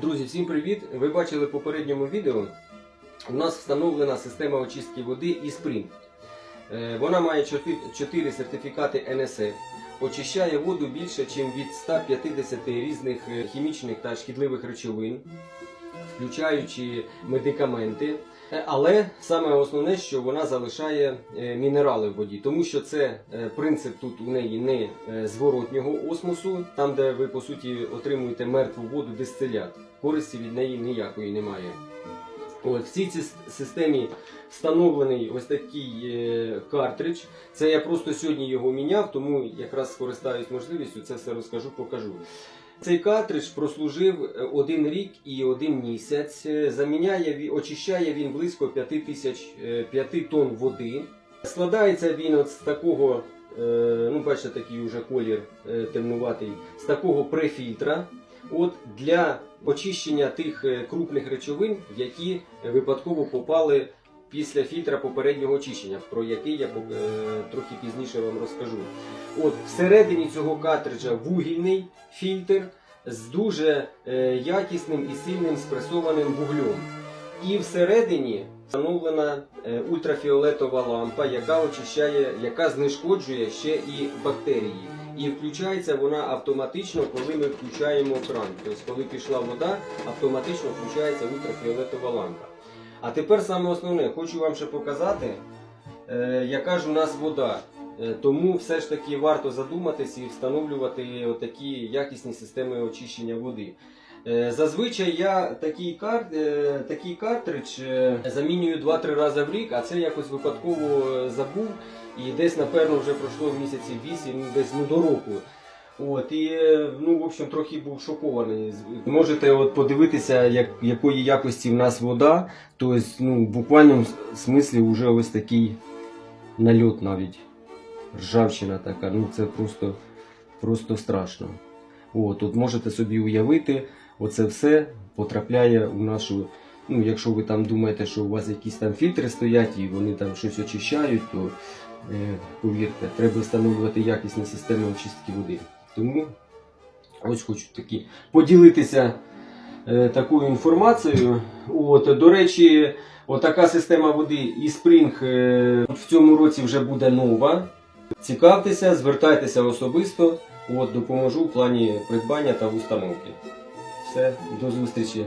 Друзі, всім привіт! Ви бачили в попередньому відео. У нас встановлена система очистки води і спринт. Е, вона має 4 сертифікати НСФ. Очищає воду більше, ніж від 150 різних е, хімічних та шкідливих речовин включаючи медикаменти. Е, Але саме основне, що вона залишає е, мінерали в воді, тому що це е, принцип тут у неї не зворотнього осмосу, там де ви по суті отримуєте мертву воду дистилят. Користі від неї ніякої немає. От, в цій системі встановлений ось такий е, картридж. Це я просто сьогодні його міняв, тому якраз скористаюсь можливістю, це все розкажу, покажу. Цей картридж прослужив е, один рік і один місяць. Е, Заміняє, очищає він близько 5 тисяч е, 5 тонн води. Складається він от з такого, е, ну бачите, такий уже колір е, темнуватий, з такого префільтра. От для очищення тих е, крупних речовин, які випадково попали після фільтра попереднього очищення, про який я е, трохи пізніше вам розкажу. От всередині цього картриджа вугільний фільтр з дуже е, якісним і сильним спресованим вуглем. І всередині встановлена е, ультрафіолетова лампа, яка очищає, яка знешкоджує ще і бактерії. І включається вона автоматично, коли ми включаємо кран. Тобто, коли пішла вода, автоматично включається ультрафіолетова лампа. А тепер саме основне, хочу вам ще показати, е, яка ж у нас вода. Е, Тому все ж таки варто задуматись і встановлювати такі якісні системи очищення води. Е, Зазвичай я такий, кар... такий картридж замінюю 2-3 рази в рік, а це якось випадково забув. І десь, напевно, вже пройшло місяців 8, ну, десь ну, до року. От, і, е, ну, в общем, трохи був шокований. Можете от подивитися, як, якої якості в нас вода. Тобто, ну, в буквальному смислі вже ось такий нальот навіть. Ржавчина така, ну це просто, просто страшно. От, от можете собі уявити, оце все потрапляє у нашу. Ну, якщо ви там думаєте, що у вас якісь там фільтри стоять і вони там щось очищають, то е, повірте, треба встановлювати якісні системи очистки води. Тому ось хочу такі поділитися е, такою інформацією. От, до речі, отака система води і Spring е, в цьому році вже буде нова. Цікавтеся, звертайтеся особисто. От, допоможу в плані придбання та установки. Все, до зустрічі.